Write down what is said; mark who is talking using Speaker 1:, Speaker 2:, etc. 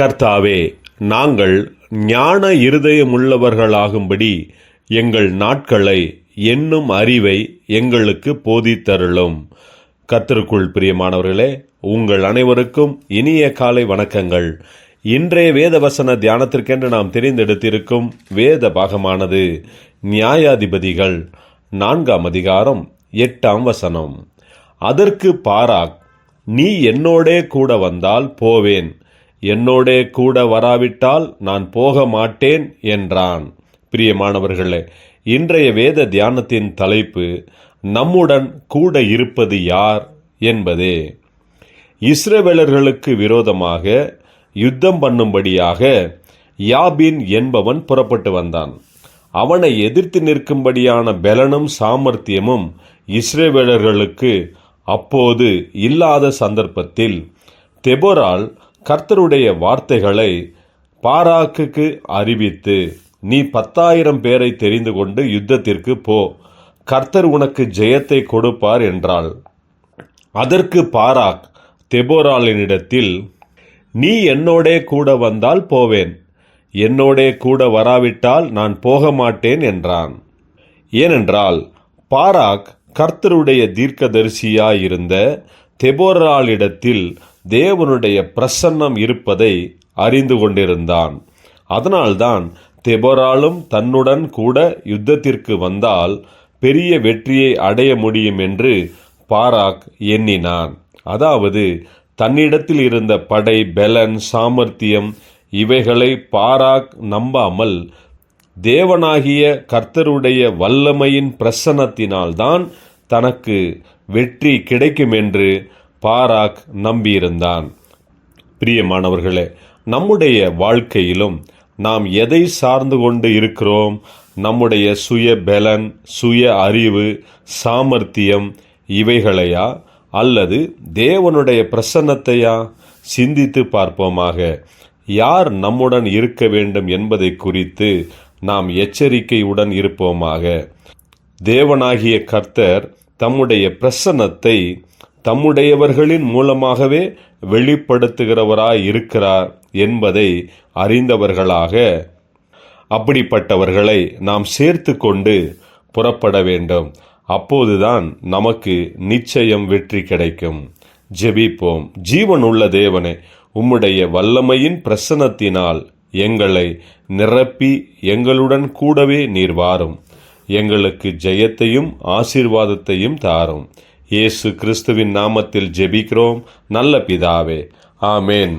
Speaker 1: கர்த்தாவே நாங்கள் ஞான இருதயமுள்ளவர்களாகும்படி எங்கள் நாட்களை என்னும் அறிவை எங்களுக்கு போதித்தருளும். கர்த்தருக்குள் பிரியமானவர்களே உங்கள் அனைவருக்கும் இனிய காலை வணக்கங்கள். இன்றைய வேதவசன தியானத்திற்கென்று நாம் தெரிந்தெடுத்திருக்கும் வேத பாகமானது நியாயாதிபதிகள் நான்காம் அதிகாரம் எட்டாம் வசனம். அதற்கு பாராக் நீ என்னோடே கூட வந்தால் போவேன். என்னோடே கூட வராவிட்டால் நான் போக மாட்டேன் என்றான். பிரியமானவர்களே இன்றைய வேத தியானத்தின் தலைப்பு நம்முடன் கூட இருப்பது யார் என்பதே. இஸ்ரவேலர்களுக்கு விரோதமாக யுத்தம் பண்ணும்படியாக யாபின் என்பவன் புறப்பட்டு வந்தான். அவனை எதிர்த்து நிற்கும்படியான பெலனும் சாமர்த்தியமும் இஸ்ரேவேலர்களுக்கு அப்போது இல்லாத சந்தர்ப்பத்தில் தெபொரால் கர்த்தருடைய வார்த்தைகளை பாராக்குக்கு அறிவித்து நீ பத்தாயிரம் பேரை தெரிந்து கொண்டு யுத்தத்திற்கு போ. கர்த்தர் உனக்கு ஜெயத்தை கொடுப்பார் என்றாள். அதற்கு பாராக் தெபோராளினிடத்தில் நீ என்னோடே கூட வந்தால் போவேன். என்னோடே கூட வராவிட்டால் நான் போக மாட்டேன் என்றான். ஏனென்றால் பாராக் கர்த்தருடைய தீர்க்கதரிசியாயிருந்த தெபோராளிடத்தில் தேவனுடைய பிரசன்னம் இருப்பதை அறிந்து கொண்டிருந்தான். அதனால்தான் தெபோராலும் தன்னுடன் கூட யுத்தத்திற்கு வந்தால் பெரிய வெற்றியை அடைய முடியும் என்று பாராக் எண்ணினான். அதாவது தன்னிடத்தில் இருந்த படை பெலன் சாமர்த்தியம் இவைகளை பாராக் நம்பாமல் தேவனாகிய கர்த்தருடைய வல்லமையின் பிரசன்னத்தினால்தான் தனக்கு வெற்றி கிடைக்கும் என்று பாராக் நம்பியிருந்தான். பிரியமானவர்களே நம்முடைய வாழ்க்கையிலும் நாம் எதை சார்ந்து கொண்டு இருக்கிறோம்? நம்முடைய சுய பலன் சுய அறிவு சாமர்த்தியம் இவைகளையா? அல்லது தேவனுடைய பிரசன்னத்தையா? சிந்தித்து பார்ப்போமாக. யார் நம்முடன் இருக்க வேண்டும் என்பதை குறித்து நாம் எச்சரிக்கையுடன் இருப்போமாக. தேவனாகிய கர்த்தர் தம்முடைய பிரசன்னத்தை தம்முடையவர்களின் மூலமாகவே வெளிப்படுத்துகிறவராய் இருக்கிறார் என்பதை அறிந்தவர்களாக அப்படிப்பட்டவர்களை நாம் சேர்த்து கொண்டு புறப்பட வேண்டும். அப்போதுதான் நமக்கு நிச்சயம் வெற்றி கிடைக்கும். ஜெபிப்போம். ஜீவன் உள்ள தேவனே உம்முடைய வல்லமையின் பிரசனத்தினால் எங்களை நிரப்பி எங்களுடன் கூடவே நீர் வாரும். எங்களுக்கு ஜெயத்தையும் ஆசீர்வாதத்தையும் தாரும். இயேசு கிறிஸ்துவின் நாமத்தில் ஜெபிக்கிறோம். நல்ல பிதாவே. ஆமேன்.